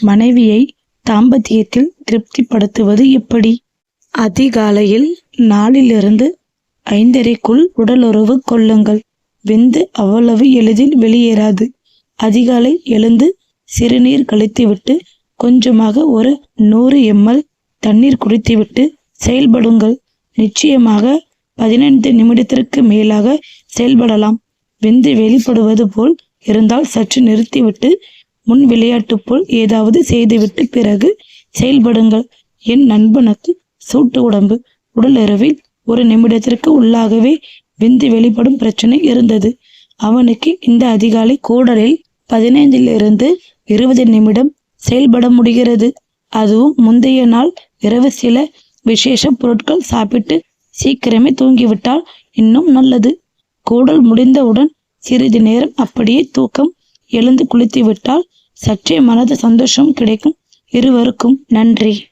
மனைவியை தாம்பத்தியத்தில் திருப்திப்படுத்துவது எப்படி? அதிகாலையில் நாலிலிருந்து ஐந்தரைக்குள் உடலுறவு கொள்ளுங்கள். விந்து அவ்வளவு எளிதில் வெளியேறாது. அதிகாலை எழுந்து சிறுநீர் கழித்துவிட்டு கொஞ்சமாக ஒரு நூறு எம்எல் தண்ணீர் குடித்துவிட்டு செயல்படுங்கள். நிச்சயமாக பதினைந்து நிமிடத்திற்கு மேலாக செயல்படலாம். விந்து வெளிப்படுவது போல் இருந்தால் சற்று நிறுத்திவிட்டு முன் விளையாட்டு போல் ஏதாவது செய்துவிட்டு பிறகு செயல்படுங்கள். என் நண்பனுக்கு சூட்டு உடம்பு. உடலுறவில் ஒரு நிமிடத்திற்கு உள்ளாகவே விந்து வெளிப்படும் பிரச்சனை இருந்தது. அவனுக்கு இந்த அதிகாலை கூடலில் பதினைந்திலிருந்து இருபது நிமிடம் செயல்பட முடிகிறது. அதுவும் முந்தைய நாள் இரவு சில விசேஷ பொருட்கள் சாப்பிட்டு சீக்கிரமே தூங்கிவிட்டால் இன்னும் நல்லது. கூடல் முடிந்தவுடன் சிறிது நேரம் அப்படியே தூக்கம் எழுந்து குளித்து விட்டால் சற்றே மனது சந்தோஷம் கிடைக்கும். இருவருக்கும் நன்றி.